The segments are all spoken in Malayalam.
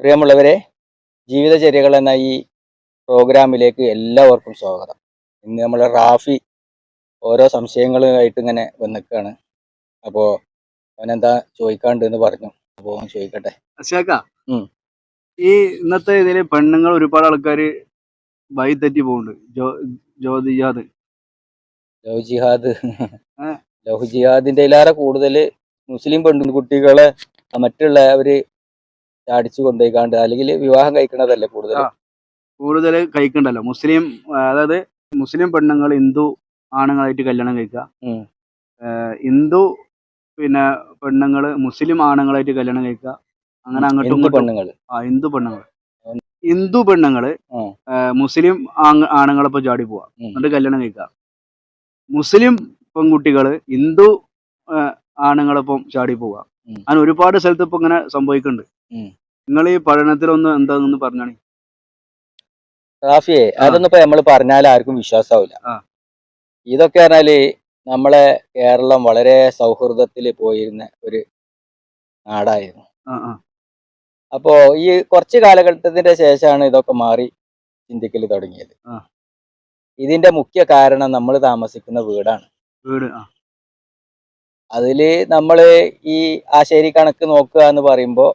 പ്രിയമുള്ളവരെ ജീവിതചര്യകൾ എന്ന ഈ പ്രോഗ്രാമിലേക്ക് എല്ലാവർക്കും സ്വാഗതം. ഇന്ന് നമ്മൾ റാഫി ഓരോ സംശയങ്ങളുമായിട്ട് ഇങ്ങനെ വന്നിക്കാണ്. അപ്പോൾ അവനെന്താ ചോദിക്കാണ്ട് എന്ന് പറഞ്ഞു. അപ്പോൾ അവൻ ചോദിക്കട്ടെ. അശാക്ക ഉം. ഈ ഇന്നത്തെ ഇതിൽ പെണ്ണുങ്ങൾ ഒരുപാട് ആൾക്കാര് വഴി തെറ്റി പോകുന്നുണ്ട് ജോ ജ്യോതിജാത് ലവ് ജിഹാദ്. ആ. ലവ് ഇതിലേറെ കൂടുതൽ മുസ്ലിം പെൺകുട്ടികളെ മറ്റുള്ളവര് ചാടിച്ചു കൊണ്ടുപോയിക്കാണ്ട് അല്ലെങ്കിൽ വിവാഹം കഴിക്കണതല്ലേ കൂടുതൽ. കൂടുതൽ കഴിക്കണ്ടല്ലോ. മുസ്ലിം അതായത് മുസ്ലിം പെണ്ണുങ്ങൾ ഹിന്ദു ആണുങ്ങളായിട്ട് കല്യാണം കഴിക്കുക. ഹിന്ദു പിന്നെ പെണ്ണുങ്ങൾ മുസ്ലിം ആണുങ്ങളായിട്ട് കല്യാണം കഴിക്കുക. അങ്ങനെ അങ്ങോട്ടും പെണ്ണുങ്ങൾ. ആ ഹിന്ദു പെണ്ണുങ്ങൾ. ഹിന്ദു പെണ്ണുങ്ങൾ മുസ്ലിം ആണുങ്ങളൊപ്പം ചാടി പോവാ. എന്നിട്ട് കല്യാണം കഴിക്കുക. മുസ്ലിം പെൺകുട്ടികൾ ഹിന്ദു ആണുങ്ങളൊപ്പം ചാടി പോവാ. അങ്ങനെ ഒരുപാട് സ്ഥലത്ത് ഇപ്പൊ ഇങ്ങനെ സംഭവിക്കുന്നുണ്ട്. നിങ്ങൾ ഈ പഠനത്തിലൊന്ന് എന്താണെന്ന് പറഞ്ഞാണി? റാഫിയെ. അതൊന്നും ഇപ്പൊ നമ്മൾ പറഞ്ഞാൽ ആർക്കും വിശ്വാസാവില്ല ഇതൊക്കെ പറഞ്ഞാൽ നമ്മളെ കേരളം വളരെ സൗഹൃദത്തിൽ പോയിരുന്ന ഒരു നാടായിരുന്നു. അപ്പോ ഈ കുറച്ച് കാലഘട്ടത്തിന്റെ ശേഷമാണ് ഇതൊക്കെ മാറി ചിന്തിക്കൽ തുടങ്ങിയത്. ഇതിന്റെ മുഖ്യ കാരണം നമ്മൾ താമസിക്കുന്ന വീടാണ്. വീട് ആ നമ്മൾ ഈ ആശേരി കണക്ക് നോക്കുക എന്ന് പറയുമ്പോൾ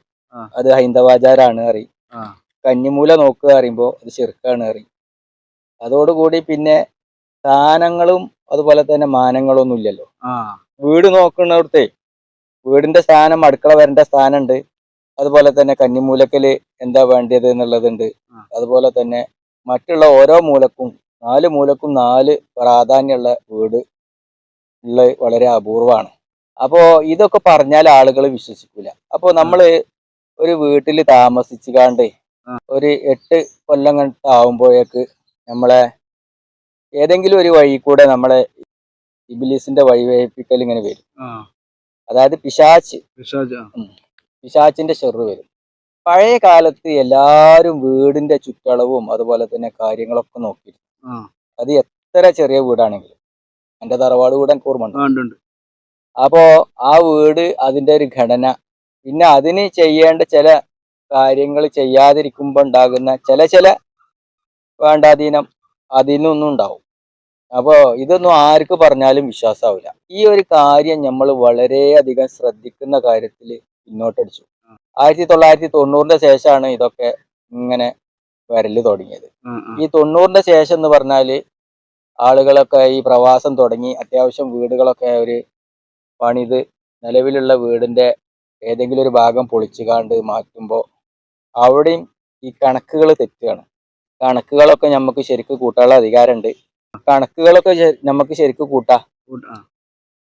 അത് ഹൈന്ദവാചാരാണ് അറി. കഞ്ഞിമൂല കന്നിമൂല നോക്കുക പറയുമ്പോൾ അത് ചെറുക്കാണ് അറി. അതോടുകൂടി പിന്നെ സ്ഥാനങ്ങളും അതുപോലെ തന്നെ മാനങ്ങളും ഒന്നും ഇല്ലല്ലോ വീട് നോക്കുന്നിടത്തെ വീടിന്റെ സ്ഥാനം അടുക്കള വരേണ്ട സ്ഥാനമുണ്ട് അതുപോലെ തന്നെ കന്നിമൂലക്കൽ എന്താ വേണ്ടത് എന്നുള്ളതുണ്ട്. അതുപോലെ തന്നെ മറ്റുള്ള ഓരോ മൂലക്കും നാല് മൂലക്കും നാല് പ്രാധാന്യമുള്ള വീട് ഉള്ള വളരെ അപൂർവമാണ് അപ്പോ ഇതൊക്കെ പറഞ്ഞാൽ ആളുകൾ വിശ്വസിക്കൂല. അപ്പോ നമ്മൾ ഒരു വീട്ടിൽ താമസിച്ചുകാണ്ട്. ഒരു എട്ട് കൊല്ലം കണ്ടാവുമ്പോഴേക്ക് നമ്മളെ ഏതെങ്കിലും ഒരു വഴി കൂടെ നമ്മളെ ഇബിലിസിന്റെ വഴിവേപ്പിക്കൽ ഇങ്ങനെ വരും. അതായത് പിശാച്ച്. പിശാച്ചിന്റെ ചെറു വരും. പഴയ കാലത്ത് എല്ലാരും വീടിന്റെ ചുറ്റളവും അതുപോലെ തന്നെ കാര്യങ്ങളൊക്കെ നോക്കിയിരുന്നു. അത് എത്ര ചെറിയ വീടാണെങ്കിലും. എന്റെ തറവാട് വീട് എനിക്ക് ഓർമ്മ അപ്പോ ആ വീട് അതിന്റെ ഒരു ഘടന. പിന്നെ അതിന് ചെയ്യേണ്ട ചില കാര്യങ്ങൾ ചെയ്യാതിരിക്കുമ്പോൾ ഉണ്ടാകുന്ന ചില ചില വേണ്ടാധീനം അതിനൊന്നും ഉണ്ടാവും. അപ്പോ ഇതൊന്നും ആർക്ക് പറഞ്ഞാലും വിശ്വാസമാവില്ല ഈ ഒരു കാര്യം നമ്മൾ വളരെയധികം ശ്രദ്ധിക്കുന്ന കാര്യത്തിൽ പിന്നോട്ടടിച്ചു. ആയിരത്തി തൊള്ളായിരത്തി തൊണ്ണൂറിന്റെ ശേഷമാണ് ഇതൊക്കെ ഇങ്ങനെ വരൽ തുടങ്ങിയത്. ഈ തൊണ്ണൂറിന്റെ ശേഷം എന്ന് പറഞ്ഞാൽ ആളുകളൊക്കെ ഈ പ്രവാസം തുടങ്ങി അത്യാവശ്യം വീടുകളൊക്കെ ഒരു പണിത് നിലവിലുള്ള വീടിന്റെ ഏതെങ്കിലും ഒരു ഭാഗം പൊളിച്ചുകാണ്ട് മാറ്റുമ്പോൾ അവിടെയും ഈ കണക്കുകൾ തെറ്റുകയാണ് കണക്കുകളൊക്കെ നമുക്ക് ശരിക്ക് കൂട്ടാനുള്ള അധികാരമുണ്ട് കണക്കുകളൊക്കെ നമുക്ക് ശരിക്ക് കൂട്ടാ.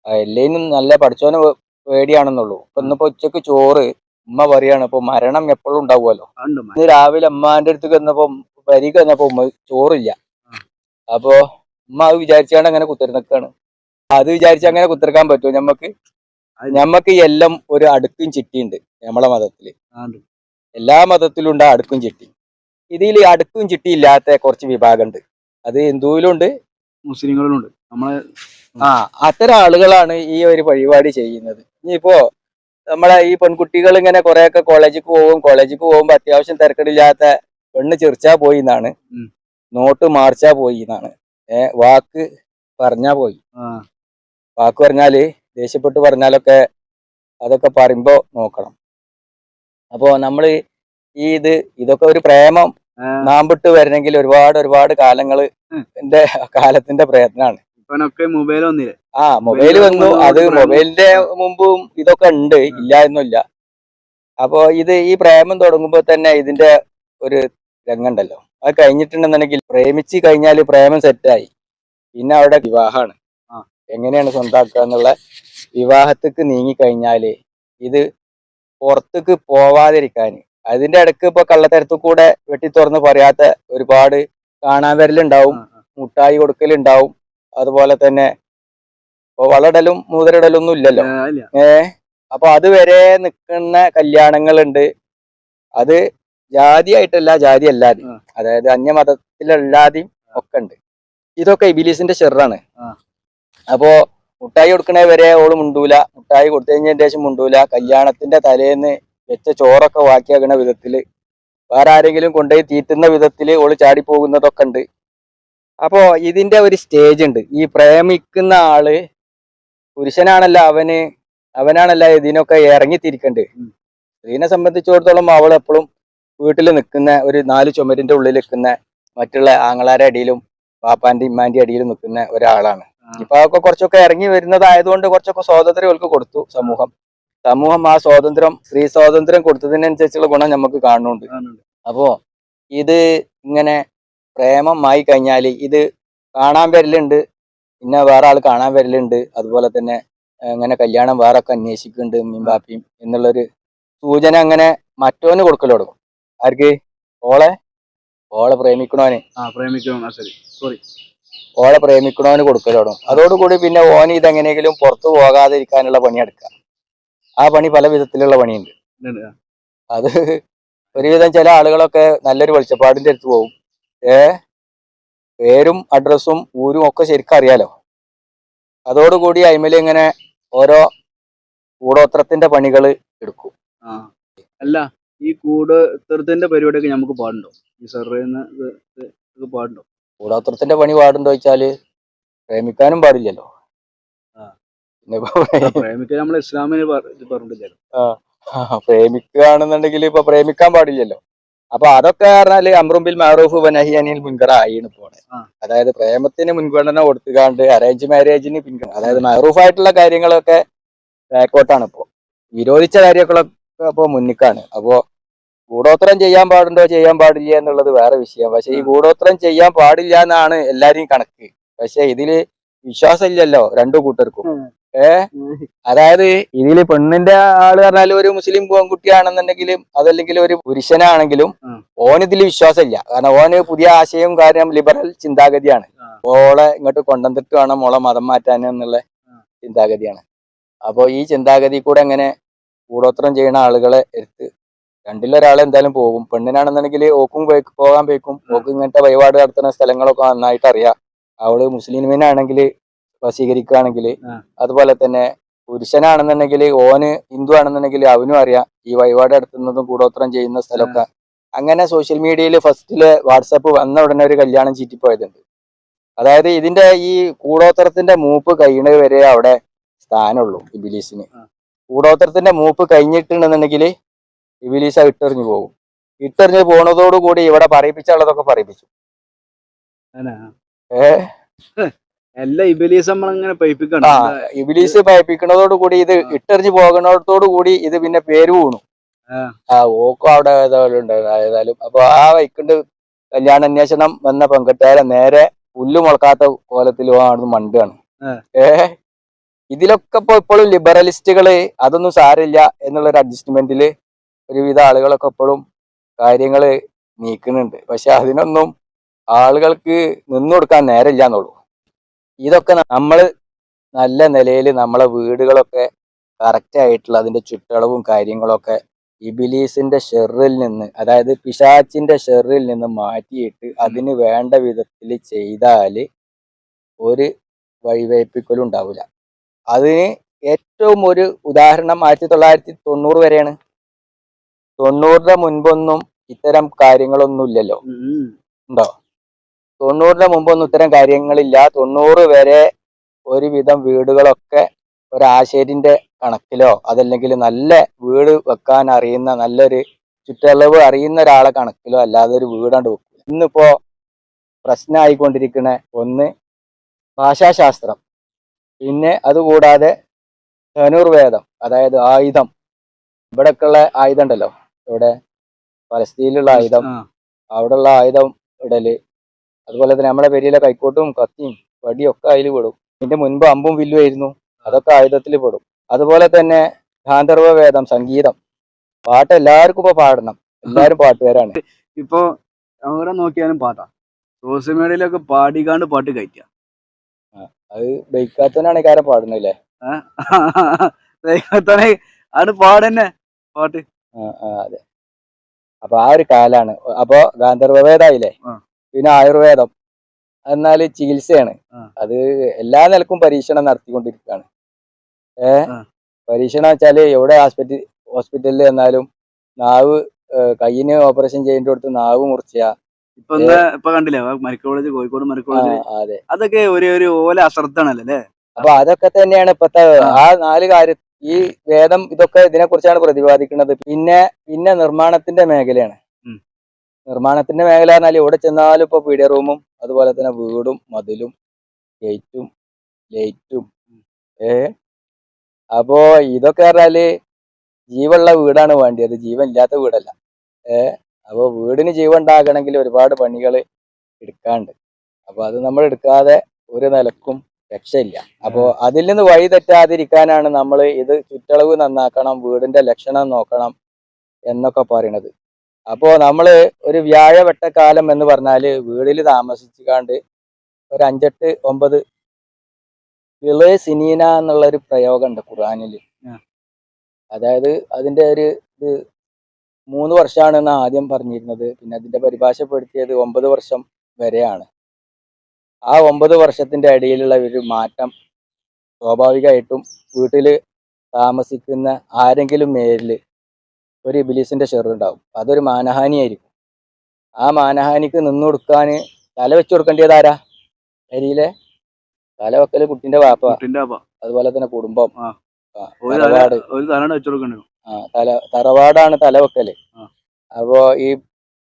എല്ലേനും നല്ല പഠിച്ചോന് പേടിയാണെന്നുള്ളൂ. ഇപ്പൊ ഇന്നിപ്പോ ഉച്ചയ്ക്ക് ചോറ് ഉമ്മ പറയാണ് ഇപ്പൊ മരണം എപ്പോഴും ഉണ്ടാവുമല്ലോ. ഇന്ന് രാവിലെ അമ്മാന്റെ അടുത്ത് വന്നപ്പോ വരിക വന്നപ്പോ ചോറില്ല. അപ്പോ ഉമ്മ അത് വിചാരിച്ചാണ്ട് അങ്ങനെ കുത്തിരുന്നിക്കാണ് അത് വിചാരിച്ച് അങ്ങനെ കുത്തിറക്കാൻ പറ്റുമോ? ഞമ്മക്ക് ഞമ്മക്ക് എല്ലാം ഒരു അടുക്കും ചിട്ടിയുണ്ട് നമ്മളെ മതത്തിൽ. എല്ലാ മതത്തിലും ഉണ്ട് അടുക്കും ചിട്ടി. ഇതിൽ അടുക്കും ചിട്ടി ഇല്ലാത്ത കുറച്ച് വിഭാഗമുണ്ട്. അത് ഹിന്ദുവിലും മുസ്ലിങ്ങളിലുണ്ട് നമ്മളെ ആ അത്തരം ആളുകളാണ് ഈ ഒരു പരിപാടി ചെയ്യുന്നത്. ഇനിയിപ്പോ നമ്മളെ ഈ പെൺകുട്ടികൾ ഇങ്ങനെ കുറെയൊക്കെ കോളേജിക്ക് പോകും കോളേജിക്ക് പോകുമ്പോ അത്യാവശ്യം തിരക്കടില്ലാത്ത പെണ്ണ് ചെറിച്ചാ പോയി എന്നാണ്. നോട്ട് മാർച്ചാ പോയി എന്നാണ്. ഏഹ് വാക്ക് പറഞ്ഞാ പോയി. വാക്ക് പറഞ്ഞാൽ ദേഷ്യപ്പെട്ട് പറഞ്ഞാലൊക്കെ അതൊക്കെ പറയുമ്പോ നോക്കണം. അപ്പോ നമ്മൾ ഈ ഇത് ഇതൊക്കെ ഒരു പ്രേമം നാമ്പിട്ട് വരണമെങ്കിൽ ഒരുപാട് ഒരുപാട് കാലങ്ങൾ എന്റെ കാലത്തിന്റെ പ്രയത്നമാണ്. മൊബൈൽ വന്നില്ലേ? ആ മൊബൈൽ വന്നു. അത് മൊബൈലിന്റെ മുമ്പും ഇതൊക്കെ ഉണ്ട്. ഇല്ല എന്നില്ല അപ്പോ ഇത് ഈ പ്രേമം തുടങ്ങുമ്പോൾ തന്നെ ഇതിന്റെ ഒരു രംഗണ്ടല്ലോ അത് കഴിഞ്ഞിട്ടുണ്ടെന്നുണ്ടെങ്കിൽ പ്രേമിച്ച് കഴിഞ്ഞാൽ പ്രേമം സെറ്റായി പിന്നെ അവിടെ വിവാഹമാണ്. എങ്ങനെയാണ് സ്വന്താക്കുക എന്നുള്ള വിവാഹത്തേക്ക് നീങ്ങി കഴിഞ്ഞാൽ ഇത് പുറത്തേക്ക് പോവാതിരിക്കാൻ അതിന്റെ ഇടയ്ക്ക് ഇപ്പൊ കള്ളത്തരത്തിൽ കൂടെ വെട്ടി തുറന്ന് പറയാത്ത ഒരുപാട് കാണാൻ വരലുണ്ടാവും. മുട്ടായി കൊടുക്കലുണ്ടാവും അതുപോലെ തന്നെ ഇപ്പൊ വളടലും ഒന്നും ഇല്ലല്ലോ. ഏ അപ്പൊ അതുവരെ നിൽക്കുന്ന കല്യാണങ്ങളുണ്ട്. അത് ജാതി ആയിട്ടല്ല ജാതി അല്ലാതെ. അതായത് അന്യമതത്തിലല്ലാതെയും ഒക്കെ ഉണ്ട്. ഇതൊക്കെ ഇബിലീസിന്റെ ഷെറാണ് അപ്പോ മുട്ടായി കൊടുക്കണ വരെ ഓൾ മുണ്ടൂല. മുട്ടായി കൊടുത്തു കഴിഞ്ഞതിന് ശേഷം മുണ്ടൂല. കല്യാണത്തിന്റെ തലേന്ന് വെച്ച ചോറൊക്കെ ബാക്കിയാക്കണ വിധത്തിൽ. വേറെ ആരെങ്കിലും കൊണ്ടുപോയി തീറ്റുന്ന വിധത്തിൽ ഓൾ ചാടി പോകുന്നതൊക്കെ ഉണ്ട്. അപ്പോ ഇതിന്റെ ഒരു സ്റ്റേജ് ഉണ്ട്. ഈ പ്രേമിക്കുന്ന ആൾ പുരുഷനാണല്ല അവന് അവനാണല്ല ഇതിനൊക്കെ ഇറങ്ങി തിരിക്കണ്ട് സ്ത്രീനെ സംബന്ധിച്ചിടത്തോളം അവൾ എപ്പോഴും വീട്ടിൽ നിൽക്കുന്ന ഒരു നാല് ചുമരിന്റെ ഉള്ളിൽ നിൽക്കുന്ന മറ്റുള്ള ആങ്ങളാരെ അടിയിലും പാപ്പാന്റെ ഇമ്മാന്റെ അടിയിലും നിൽക്കുന്ന ഒരാളാണ്. ഇപ്പൊ അതൊക്കെ കുറച്ചൊക്കെ ഇറങ്ങി വരുന്നതായതുകൊണ്ട് കുറച്ചൊക്കെ സ്വാതന്ത്ര്യം അവർക്ക് കൊടുത്തു സമൂഹം. സമൂഹം ആ സ്വാതന്ത്ര്യം സ്ത്രീ സ്വാതന്ത്ര്യം കൊടുത്തതിനനുസരിച്ചുള്ള ഗുണം നമുക്ക് കാണുന്നുണ്ട്. അപ്പോ ഇത് ഇങ്ങനെ പ്രേമമായി കഴിഞ്ഞാൽ ഇത് കാണാൻ വരലുണ്ട്. പിന്നെ വേറെ ആൾ കാണാൻ വരലുണ്ട്. അതുപോലെ തന്നെ ഇങ്ങനെ കല്യാണം വേറെ ഒക്കെ അന്വേഷിക്കുന്നുണ്ട് മീൻപാപ്പിയും എന്നുള്ളൊരു സൂചന അങ്ങനെ മറ്റോന് കൊടുക്കൽ തുടങ്ങും. ആർക്ക്? ഓളെ? ഓളെ പ്രേമിക്കണോനെ. ആ പ്രേമിക്കണം? ശരി. സോറി ഓളെ പ്രേമിക്കണോന് കൊടുക്കലോടും. അതോടുകൂടി പിന്നെ ഓന് ഇതെങ്ങനെയെങ്കിലും പുറത്തു പോകാതിരിക്കാനുള്ള പണിയെടുക്കുക ആ പണി പല വിധത്തിലുള്ള പണിയുണ്ട്. അത് ഒരുവിധം ചില ആളുകളൊക്കെ നല്ലൊരു വെളിച്ചപ്പാടിന്റെ അടുത്ത് പോകും ഏ? പേരും അഡ്രസ്സും ഊരും ഒക്കെ ശരിക്കും അറിയാലോ? അതോടുകൂടി അയിമൽ ഇങ്ങനെ ഓരോ കൂടോത്രത്തിന്റെ പണികൾ എടുക്കും. അല്ല ഈ കൂടോത്രത്തിന്റെ പരിപാടിയൊക്കെ നമുക്ക് പാടുണ്ടോ? ഈ സർവേന്ന് പാടുണ്ടോ? കൂടോത്രത്തിന്റെ പണി പാടുണ്ടോ ചോദിച്ചാൽ പ്രേമിക്കാനും പാടില്ലല്ലോ. പ്രേമിക്കാൻ നമ്മൾ ഇസ്ലാമിന് പ്രേമിക്കുകയാണെന്നുണ്ടെങ്കിൽ ഇപ്പൊ പ്രേമിക്കാൻ പാടില്ലല്ലോ. അപ്പൊ അതൊക്കെ പറഞ്ഞാൽ അമ്രുംബിൽ മാറൂഫ് വനഹിയനിൽ മുൻകറ ആയിന്ന് പോണേ അതായത് പ്രേമത്തിന് മുൻഗണന കൊടുത്തുകാണ്ട് അറേഞ്ച് മാരേജിന് പിൻഗണന അതായത് മാറൂഫ് ആയിട്ടുള്ള കാര്യങ്ങളൊക്കെ ബാക്കോട്ടാണ് ഇപ്പോ. വിരോധിച്ച കാര്യങ്ങളൊക്കെ ഇപ്പൊ മുന്നിക്കാണ്. അപ്പോ ഗൂഢോത്രം ചെയ്യാൻ പാടുണ്ടോ ചെയ്യാൻ പാടില്ല എന്നുള്ളത് വേറെ വിഷയം. പക്ഷെ ഈ. ഗൂഢോത്രം ചെയ്യാൻ പാടില്ല എന്നാണ് എല്ലാരെയും കണക്ക്. പക്ഷെ ഇതിൽ വിശ്വാസമില്ലല്ലോ രണ്ടു കൂട്ടർക്കും. ഏ? അതായത് ഇതിൽ പെണ്ണിന്റെ ആൾ പറഞ്ഞാൽ ഒരു മുസ്ലിം പെൺകുട്ടിയാണെന്നുണ്ടെങ്കിലും അതല്ലെങ്കിൽ ഒരു പുരുഷനാണെങ്കിലും ഓനിതിൽ വിശ്വാസമില്ല. കാരണം ഓന് പുതിയ ആശയവും കാര്യം ലിബറൽ ചിന്താഗതിയാണ്. ഓളെ ഇങ്ങോട്ട് കൊണ്ടുവന്നിട്ട് വേണം ഓളെ മതം മാറ്റാൻ എന്നുള്ള ചിന്താഗതിയാണ്. അപ്പൊ ഈ ചിന്താഗതി കൂടെ എങ്ങനെ കൂടോത്രം ചെയ്യുന്ന ആളുകളെ എടുത്ത് രണ്ടിലൊരാൾ എന്തായാലും പോകും. പെണ്ണിനാണെന്നുണ്ടെങ്കിൽ ഓക്കും പോകാൻ പോയിക്കും. ഓക്ക് ഇങ്ങനത്തെ വഴിപാട് നടത്തുന്ന സ്ഥലങ്ങളൊക്കെ നന്നായിട്ട് അറിയാം. അവൾ മുസ്ലിമിനാണെങ്കിൽ വശീകരിക്കുകയാണെങ്കിൽ. അതുപോലെ തന്നെ പുരുഷനാണെന്നുണ്ടെങ്കിൽ ഓന് ഹിന്ദു ആണെന്നുണ്ടെങ്കിൽ അവനും അറിയാം. ഈ വഴിപാട് നടത്തുന്നതും കൂടോത്രം ചെയ്യുന്ന സ്ഥലമൊക്കെ. അങ്ങനെ സോഷ്യൽ മീഡിയയിൽ ഫസ്റ്റിൽ വാട്സപ്പ് വന്ന ഉടനെ ഒരു കല്യാണം ചീറ്റിപ്പോയതുണ്ട്. അതായത് ഇതിന്റെ ഈ കൂടോത്രത്തിന്റെ മൂപ്പ് കഴിയണ വരെ അവിടെ സ്ഥാനമുള്ളൂ ഇബിലീസിന്. കൂടോത്രത്തിന്റെ മൂപ്പ് കഴിഞ്ഞിട്ടുണ്ടെന്നുണ്ടെങ്കിൽ ഇബിലീസ് ഇട്ടെറിഞ്ഞു പോകും. ഇട്ടെറിഞ്ഞ് പോണതോടുകൂടി ഇവിടെ പറയിപ്പിച്ചുള്ളതൊക്കെ പറയിപ്പിച്ചു. അങ്ങനെ ഏ? എല്ലാ ഇബലീസ് നമ്മളിങ്ങനെ പൈപ്പിക്കണം ആ ഇബിലീസ് പയപ്പിക്കണതോടുകൂടി ഇത് ഇട്ടെറിഞ്ഞു പോകുന്നതോടുകൂടി ഇത് പിന്നെ പേര് വീണു. ആ. ഓക്കോ അവിടെ ഏതായാലും ഉണ്ടായിരുന്നു. ഏതായാലും അപ്പൊ ആ വൈക്കുണ്ട് കല്യാണ അന്വേഷണം വന്ന പെൺകുട്ടിയാരെ നേരെ പുല്ല് മുളക്കാത്ത കോലത്തിൽ ആണ് മണ്ടാണ് ഏ? ഇതിലൊക്കെ ഇപ്പൊ ഇപ്പോഴും ലിബറലിസ്റ്റുകൾ അതൊന്നും സാരില്ല എന്നുള്ള ഒരു അഡ്ജസ്റ്റ്മെന്റിൽ ഒരുവിധ ആളുകളൊക്കെ ഇപ്പോഴും കാര്യങ്ങൾ നീക്കുന്നുണ്ട്. പക്ഷെ അതിനൊന്നും ആളുകൾക്ക് നിന്നു കൊടുക്കാൻ നേരമില്ല എന്നുള്ളൂ ഇതൊക്കെ നമ്മൾ നല്ല നിലയിൽ നമ്മളെ വീടുകളൊക്കെ കറക്റ്റ് ആയിട്ടുള്ള അതിന്റെ ചുറ്റളവും കാര്യങ്ങളൊക്കെ ഇബിലീസിന്റെ ഷെറിൽ നിന്ന് അതായത് പിശാച്ചിന്റെ ഷെറിൽ നിന്ന് മാറ്റിയിട്ട് അതിന് വേണ്ട വിധത്തിൽ ചെയ്താൽ ഒരു വഴിവയ്പ്പിക്കലും ഉണ്ടാവില്ല. അതിന് ഏറ്റവും ഒരു ഉദാഹരണം ആയിരത്തി തൊള്ളായിരത്തി തൊണ്ണൂറ് വരെയാണ്. തൊണ്ണൂറിന്റെ മുൻപൊന്നും ഇത്തരം കാര്യങ്ങളൊന്നുമില്ലല്ലോ. ഉണ്ടോ? തൊണ്ണൂറിന് മുമ്പൊന്നും ഇത്തരം കാര്യങ്ങളില്ല. തൊണ്ണൂറ് വരെ ഒരുവിധം വീടുകളൊക്കെ ഒരാശേരിന്റെ കണക്കിലോ അതല്ലെങ്കിൽ നല്ല വീട് വെക്കാൻ അറിയുന്ന നല്ലൊരു ചുറ്റളവ് അറിയുന്ന ഒരാളെ കണക്കിലോ അല്ലാതെ ഒരു വീടാണ്ട് വെക്കും ഇന്നിപ്പോ പ്രശ്നമായിക്കൊണ്ടിരിക്കുന്ന ഒന്ന് ഭാഷാശാസ്ത്രം. പിന്നെ അതുകൂടാതെ ധനുർവേദം അതായത് ആയുധം. ഇവിടെയൊക്കെയുള്ള ആയുധം ഉണ്ടല്ലോ. ഇവിടെ പലസ്തീനിലുള്ള ആയുധം അവിടെ ഉള്ള ആയുധം ഇടൽ. അതുപോലെ തന്നെ നമ്മളെ പെരിയിലെ കൈക്കോട്ടും കത്തിയും വടിയും ഒക്കെ അതിൽ പെടും. ഇതിന്റെ മുൻപ് അമ്പും വില്ലുമായിരുന്നു അതൊക്കെ ആയുധത്തിൽ പെടും. അതുപോലെ തന്നെ ഗാന്ധർവ വേദം സംഗീതം. പാട്ട് എല്ലാവർക്കും ഇപ്പൊ പാടണം. എല്ലാരും പാട്ടുകാരാണ്. ഇപ്പൊ എവിടെ നോക്കിയാലും പാട്ടാ. സോഷ്യൽ മീഡിയയിലൊക്കെ പാടിക്കാണ്ട് പാട്ട് കഴിക്കുക അത് ബൈക്കാത്തനാണ് കാരം പാടുന്നില്ലേ ബൈക്കാത്തനെ ആണ് പാടന്നെ. പാട്ട്. അതെ. അപ്പൊ ആ ഒരു കാലാണ്. അപ്പൊ ഗാന്ധർവേദായില്ലേ പിന്നെ ആയുർവേദം. എന്നാൽ ചികിത്സയാണ്. അത് എല്ലാ നിലക്കും പരീക്ഷണം നടത്തിക്കൊണ്ടിരിക്കുകയാണ് ഏ. പരീക്ഷണം വെച്ചാൽ എവിടെ ഹോസ്പിറ്റൽ ഹോസ്പിറ്റലിൽ എന്നാലും നാവ് കയ്യിന് ഓപ്പറേഷൻ ചെയ്യേണ്ട അടുത്ത് നാവ് മുറിച്ച. ഇപ്പൊ ഇപ്പൊ കണ്ടില്ലേ? ആ medical college Kozhikode medical college അതെ. അതൊക്കെ ഒരു ഒരു ഓല അശ്രദ്ധാണല്ലോ അല്ലേ? അപ്പൊ അതൊക്കെ തന്നെയാണ് ഇപ്പത്തെ. ആ നാല് കാര്യം ഈ വേദം ഇതൊക്കെ ഇതിനെ കുറിച്ചാണ് പ്രതിപാദിക്കുന്നത്. പിന്നെ പിന്നെ നിർമ്മാണത്തിന്റെ മേഖലയാണ്. നിർമ്മാണത്തിന്റെ മേഖല എന്നാൽ എവിടെ ചെന്നാലും ഇപ്പൊ പീഡിയ റൂമും അതുപോലെ തന്നെ വീടും മതിലും ഗേറ്റും ലൈറ്റും ഏ? അപ്പോ ഇതൊക്കെ പറഞ്ഞാൽ ജീവുള്ള വീടാണ് വേണ്ടിയത്. ജീവൻ ഇല്ലാത്ത വീടല്ല. ഏ? അപ്പൊ വീടിന് ജീവൻ ഉണ്ടാകണമെങ്കിൽ ഒരുപാട് പണികൾ എടുക്കാണ്ട്. അപ്പൊ അത് നമ്മൾ എടുക്കാതെ ഒരു നിലക്കും രക്ഷയില്ല. അപ്പോ അതിൽ നിന്ന് വഴി തെറ്റാതിരിക്കാനാണ് നമ്മൾ ഇത് ചുറ്റളവ് നന്നാക്കണം വീടിന്റെ ലക്ഷണം നോക്കണം എന്നൊക്കെ പറയണത്. അപ്പോ നമ്മൾ ഒരു വ്യാഴവട്ടക്കാലം എന്ന് പറഞ്ഞാൽ വീടിൽ താമസിച്ചുകാണ്ട് ഒരു അഞ്ചെട്ട് ഒമ്പത് വിളേ സിനീന എന്നുള്ള ഒരു പ്രയോഗമുണ്ട് ഖുറാനിൽ അതായത് അതിന്റെ ഒരു ഇത് മൂന്ന് വർഷമാണെന്ന് ആദ്യം പറഞ്ഞിരുന്നത്. പിന്നെ അതിന്റെ പരിഭാഷപ്പെടുത്തിയത് ഒമ്പത് വർഷം വരെയാണ്. ആ ഒമ്പത് വർഷത്തിന്റെ ഇടയിലുള്ള ഒരു മാറ്റം സ്വാഭാവികമായിട്ടും വീട്ടിൽ താമസിക്കുന്ന ആരെങ്കിലും മേലിൽ ഒരു ഇബിലീസിന്റെ ഷെറുണ്ടാവും അതൊരു മാനഹാനിയായിരിക്കും. ആ മാനഹാനിക്ക് നിന്ന് കൊടുക്കാൻ തല വെച്ചു കൊടുക്കേണ്ടത് ആരാ? അരിയിലെ തല വെക്കൽ കുട്ടിന്റെ വാപ്പ. അതുപോലെ തന്നെ കുടുംബം. തല തറവാട്. ആ തല തറവാടാണ് തലവെക്കൽ. വെക്കൽ അപ്പോ ഈ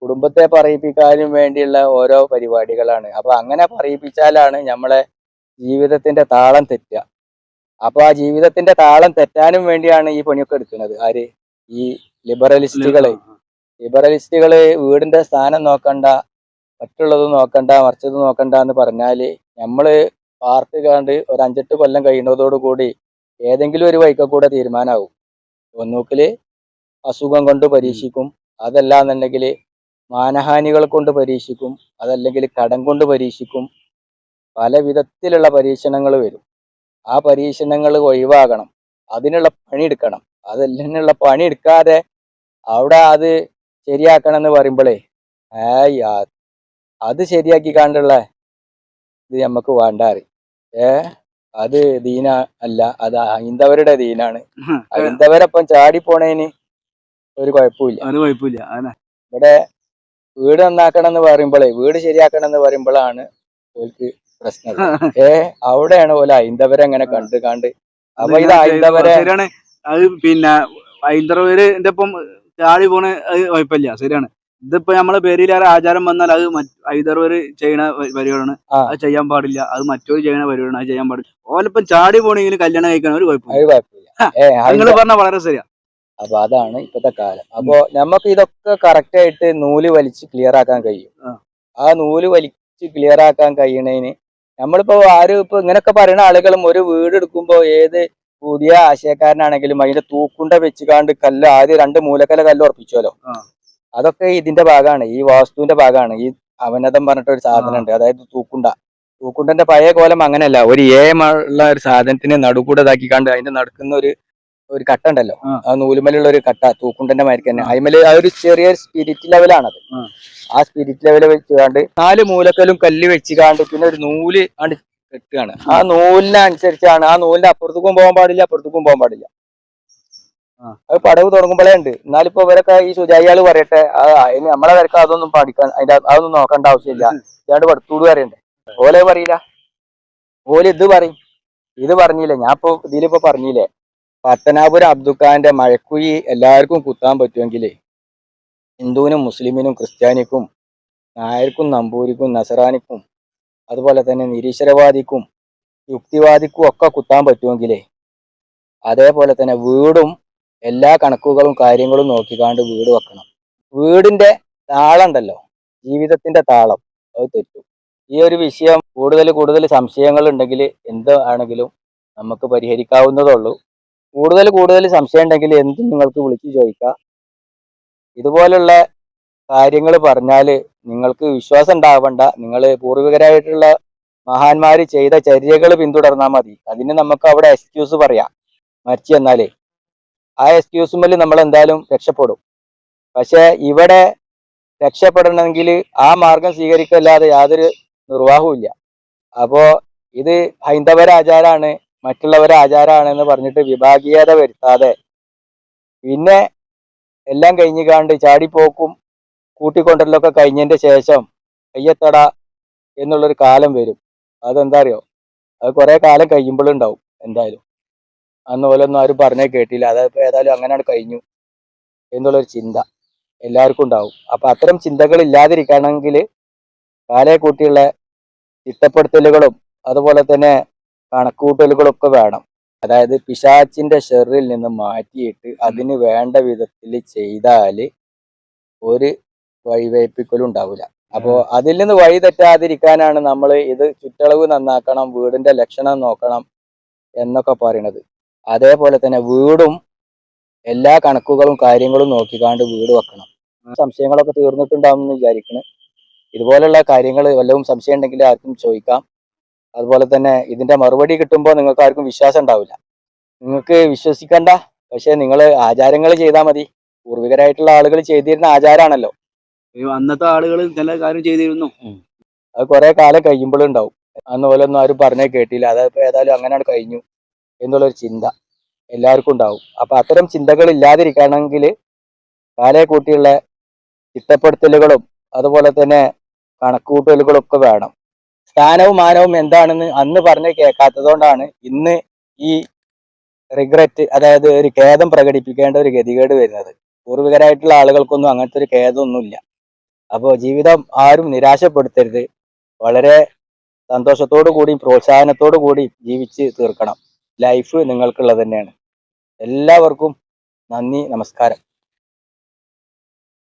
കുടുംബത്തെ പറയിപ്പിക്കാനും വേണ്ടിയുള്ള ഓരോ പരിപാടികളാണ്. അപ്പൊ അങ്ങനെ പറയിപ്പിച്ചാലാണ് നമ്മളെ ജീവിതത്തിന്റെ താളം തെറ്റുക. അപ്പൊ ആ ജീവിതത്തിന്റെ താളം തെറ്റാനും വേണ്ടിയാണ് ഈ പണിയൊക്കെ എടുക്കുന്നത്. ആര്? ഈ ലിബറലിസ്റ്റുകൾ. ലിബറലിസ്റ്റുകൾ വീടിന്റെ സ്ഥാനം നോക്കണ്ട മറ്റുള്ളത് നോക്കണ്ട മറിച്ചത് നോക്കണ്ട എന്ന് പറഞ്ഞാൽ നമ്മൾ പാർട്ടി കണ്ട് ഒരു അഞ്ചെട്ട് കൊല്ലം കഴിയുന്നതോടു കൂടി ഏതെങ്കിലും ഒരു വൈക്ക കൂടെ തീരുമാനമാവും ഒന്നൂക്കിൽ അസുഖം കൊണ്ട് പരീക്ഷിക്കും. അതല്ല എന്നുണ്ടെങ്കിൽ മാനഹാനികൾ കൊണ്ട് പരീക്ഷിക്കും അതല്ലെങ്കിൽ കടം കൊണ്ട് പരീക്ഷിക്കും. പല വിധത്തിലുള്ള പരീക്ഷണങ്ങൾ വരും. ആ പരീക്ഷണങ്ങൾ ഒഴിവാകണം. അതിനുള്ള പണി എടുക്കണം. പണിയെടുക്കാതെ പണി എടുക്കാതെ അവിടെ അത് ശരിയാക്കണം എന്ന് പറയുമ്പോഴേ ഏയ് അത് ശരിയാക്കി കണ്ടുള്ള ഇത് നമുക്ക് വേണ്ടാറി. ഏ അത് ദീന അല്ല അത് ഹൈന്ദവരുടെ ദീനാണ്. ഹൈന്ദവരൊപ്പം ചാടിപ്പോണേന് ഒരു കുഴപ്പമില്ല. ഒരു കുഴപ്പമില്ല. ഇവിടെ വീട് നന്നാക്കണം എന്ന് പറയുമ്പോഴേ വീട് ശരിയാക്കണം എന്ന് പറയുമ്പോഴാണ് ഓൽക്ക് പ്രശ്നം ഏ അവിടെയാണ് ഓല ഹൈന്ദവരങ്ങനെ കണ്ട് കണ്ട്. അപ്പൊ ഇത് ഹൈന്ദവരെ ശരിയാണ്. അത് പിന്നെ ഹൈന്ദവരിന്റെ ഒപ്പം ചാടി പോണ അത് കുഴപ്പമില്ല. ശരിയാണ്. ഇതിപ്പോ നമ്മളെ പേരിലേറെ ആചാരം വന്നാൽ അത് ഹൈദർവര് ചെയ്യണ പരിപാടിയാണ്. അത് ചെയ്യാൻ പാടില്ല. അത് മറ്റൊരു ചെയ്യണ പരിപാടിയാണ്. അത് ചെയ്യാൻ പാടില്ല. ഓലിപ്പം ചാടി പോണെങ്കിൽ കല്യാണം കഴിക്കാൻ ഒരു കുഴപ്പമില്ല. നിങ്ങൾ പറഞ്ഞ വളരെ ശരിയാ. അപ്പൊ അതാണ് ഇപ്പത്തെ കാലം. അപ്പൊ നമുക്ക് ഇതൊക്കെ കറക്റ്റ് ആയിട്ട് നൂൽ വലിച്ച് ക്ലിയർ ആക്കാൻ കഴിയും. ആ. നൂൽ വലിച്ച് ക്ലിയർ ആക്കാൻ കഴിയണതിന് നമ്മളിപ്പോ ആരും ഇപ്പൊ ഇങ്ങനൊക്കെ പറയുന്ന ആളുകളും ഒരു വീട് എടുക്കുമ്പോ ഏത് പുതിയ ആശയക്കാരനാണെങ്കിലും അതിന്റെ തൂക്കുണ്ട വെച്ചുകാണ്ട് കല്ല് ആദ്യം രണ്ട് മൂലക്കല കല്ല് ഉറപ്പിച്ചോലോ. അതൊക്കെ ഇതിന്റെ ഭാഗമാണ്. ഈ വാസ്തുവിന്റെ ഭാഗമാണ്. ഈ അവനതം പറഞ്ഞിട്ട് ഒരു സാധനം ഉണ്ട് അതായത് തൂക്കുണ്ട. തൂക്കുണ്ടന്റെ പഴയ കോലം അങ്ങനെയല്ല. ഒരു ഏമുള്ള ഒരു സാധനത്തിന് നടുക്കൂടെ ഇതാക്കിക്കാണ്ട് അതിന്റെ നടക്കുന്ന ഒരു ഒരു കട്ട ഉണ്ടല്ലോ. ആ. നൂലുമലുള്ള ഒരു കട്ട തൂക്കുണ്ടന്റെ മാതിരി തന്നെ. ആ. ആ ഒരു ചെറിയ സ്പിരിറ്റ് ലെവലാണത് ആ. സ്പിരിറ്റ് ലെവൽ വെച്ചുകാണ്ട് നാല് മൂലക്കലും കല്ല് വെച്ചുകാണ്ട് പിന്നെ ഒരു നൂൽ ആണ്ട് കെട്ടുകയാണ് ആ നൂലിനനുസരിച്ചാണ് ആ നൂലിന്റെ അപ്പുറത്തേക്കും പോകാൻ പാടില്ല അപ്പുറത്തേക്കും പോകാൻ പാടില്ല. അത് പടവ് തുടങ്ങുമ്പോഴേ ഉണ്ട്. എന്നാലിപ്പോ ഇവരൊക്കെ ഈ സുജായിയാൾ പറയട്ടെ ഇനി നമ്മളെ വരക്ക് അതൊന്നും പഠിക്കാൻ അതിന്റെ അതൊന്നും നോക്കേണ്ട ആവശ്യമില്ല. ഇല്ലാണ്ട് പഠിത്തൂട് പറയണ്ടേ. ഓലെ പറയില്ല. ഓൽ ഇത് പറയും. ഇത് പറഞ്ഞില്ലേ? ഞാൻ ഇപ്പൊ ഇതിലിപ്പോ പറഞ്ഞില്ലേ? പത്തനാപുരം അബ്ദുഖാന്റെ മഴക്കുഴി എല്ലാവർക്കും കുത്താൻ പറ്റുമെങ്കിലേ. ഹിന്ദുവിനും മുസ്ലിമിനും ക്രിസ്ത്യാനിക്കും നായർക്കും നമ്പൂരിക്കും നസറാനിക്കും അതുപോലെ തന്നെ നിരീശ്വരവാദിക്കും യുക്തിവാദിക്കും ഒക്കെ കുത്താൻ പറ്റുമെങ്കിലേ. അതേപോലെ തന്നെ വീടും എല്ലാ കണക്കുകളും കാര്യങ്ങളും നോക്കിക്കാണ്ട് വീട് വെക്കണം. വീടിന്റെ താളം ഉണ്ടല്ലോ ജീവിതത്തിന്റെ താളം അത് തെറ്റും. ഈ ഒരു വിഷയം കൂടുതൽ കൂടുതൽ സംശയങ്ങൾ ഉണ്ടെങ്കിൽ എന്താണെങ്കിലും നമുക്ക് പരിഹരിക്കാവുന്നതേ ഉള്ളൂ. കൂടുതൽ കൂടുതൽ സംശയം ഉണ്ടെങ്കിൽ എന്തും നിങ്ങൾക്ക് വിളിച്ചു ചോദിക്കാം. ഇതുപോലുള്ള കാര്യങ്ങൾ പറഞ്ഞാൽ നിങ്ങൾക്ക് വിശ്വാസം ഉണ്ടാവണ്ട. നിങ്ങൾ പൂർവികരായിട്ടുള്ള മഹാന്മാർ ചെയ്ത ചര്യകൾ പിന്തുടർന്നാൽ മതി. അതിന് നമുക്ക് അവിടെ എക്സ്ക്യൂസ് പറയാം. മരിച്ചു എന്നാലേ ആ എക്സ്ക്യൂസുമ്പിൽ നമ്മൾ എന്തായാലും രക്ഷപ്പെടും. പക്ഷെ ഇവിടെ രക്ഷപ്പെടണമെങ്കിൽ ആ മാർഗം സ്വീകരിക്കല്ലാതെ യാതൊരു നിർവാഹവും ഇല്ല. അപ്പോ ഇത് ഹൈന്ദവര ആചാരാണ് മറ്റുള്ളവരെ ആചാരമാണെന്ന് പറഞ്ഞിട്ട് വിഭാഗീയത വരുത്താതെ പിന്നെ എല്ലാം കഴിഞ്ഞ് കാണ്ട് ചാടിപ്പോക്കും കൂട്ടിക്കൊണ്ടലൊക്കെ കഴിഞ്ഞതിന്റെ ശേഷം കയ്യെത്തട എന്നുള്ളൊരു കാലം വരും. അതെന്താ അറിയോ അത് കുറേ കാലം കഴിയുമ്പോഴുണ്ടാവും എന്തായാലും. അന്ന് പോലൊന്നും ആരും പറഞ്ഞേ കേട്ടില്ല. അതായത് ഏതായാലും അങ്ങനെയാണ് കഴിഞ്ഞു എന്നുള്ളൊരു ചിന്ത എല്ലാവർക്കും ഉണ്ടാവും. അപ്പൊ അത്തരം ചിന്തകൾ ഇല്ലാതിരിക്കണമെങ്കിൽ കാലയെ കൂട്ടിയുള്ള ചിട്ടപ്പെടുത്തലുകളും അതുപോലെ തന്നെ കണക്കുകൂട്ടലുകളും ഒക്കെ വേണം. അതായത് പിശാച്ചിന്റെ ഷെറിൽ നിന്ന് മാറ്റിയിട്ട് അതിന് വേണ്ട വിധത്തിൽ ചെയ്താൽ ഒരു വഴിവയ്പ്പിക്കലും ഉണ്ടാവില്ല. അപ്പോൾ അതിൽ നിന്ന് വഴി തെറ്റാതിരിക്കാനാണ് നമ്മൾ ഇത് ചുറ്റളവ് നന്നാക്കണം വീടിന്റെ ലക്ഷണം നോക്കണം എന്നൊക്കെ പറയണത് അതേപോലെ തന്നെ വീടും എല്ലാ കണക്കുകളും കാര്യങ്ങളും നോക്കിക്കാണ്ട് വീട് വെക്കണം. സംശയങ്ങളൊക്കെ തീർന്നിട്ടുണ്ടാവും എന്ന് ഇതുപോലുള്ള കാര്യങ്ങൾ വല്ലതും സംശയം ഉണ്ടെങ്കിൽ ആർക്കും ചോദിക്കാം. അതുപോലെ തന്നെ ഇതിന്റെ മറുപടി കിട്ടുമ്പോൾ നിങ്ങൾക്ക് ആർക്കും വിശ്വാസം ഉണ്ടാവില്ല. നിങ്ങൾക്ക് വിശ്വസിക്കണ്ട. പക്ഷെ നിങ്ങൾ ആചാരങ്ങൾ ചെയ്താൽ മതി. പൂർവികരായിട്ടുള്ള ആളുകൾ ചെയ്തിരുന്ന ആചാരമാണല്ലോ അന്നത്തെ ആളുകൾ ചില കാര്യം ചെയ്തിരുന്നു. അത് കുറെ കാലം കഴിയുമ്പോഴും ഉണ്ടാവും. അന്ന് പോലൊന്നും ആരും പറഞ്ഞേ കേട്ടില്ല. അതായത് ഏതായാലും അങ്ങനെയാണ് കഴിഞ്ഞു എന്നുള്ളൊരു ചിന്ത എല്ലാവർക്കും ഉണ്ടാവും. അപ്പൊ അത്തരം ചിന്തകൾ ഇല്ലാതിരിക്കണമെങ്കിൽ കാലെ കൂട്ടിയുള്ള ചിട്ടപ്പെടുത്തലുകളും അതുപോലെ തന്നെ കണക്കുകൂട്ടലുകളും ഒക്കെ വേണം. സ്ഥാനവും മാനവും എന്താണെന്ന് അന്ന് പറഞ്ഞ് കേൾക്കാത്തതുകൊണ്ടാണ് ഇന്ന് ഈ റിഗ്രറ്റ് അതായത് ഒരു ഖേദം പ്രകടിപ്പിക്കേണ്ട ഒരു ഗതികേട് വരുന്നത്. പൂർവികരായിട്ടുള്ള ആളുകൾക്കൊന്നും അങ്ങനത്തെ ഒരു ഖേദമൊന്നുമില്ല. അപ്പോൾ ജീവിതം ആരും നിരാശപ്പെടുത്തരുത്. വളരെ സന്തോഷത്തോടു കൂടിയും പ്രോത്സാഹനത്തോടു കൂടിയും ജീവിച്ച് തീർക്കണം. ലൈഫ് നിങ്ങൾക്കുള്ളത് തന്നെയാണ്. എല്ലാവർക്കും നന്ദി നമസ്കാരം.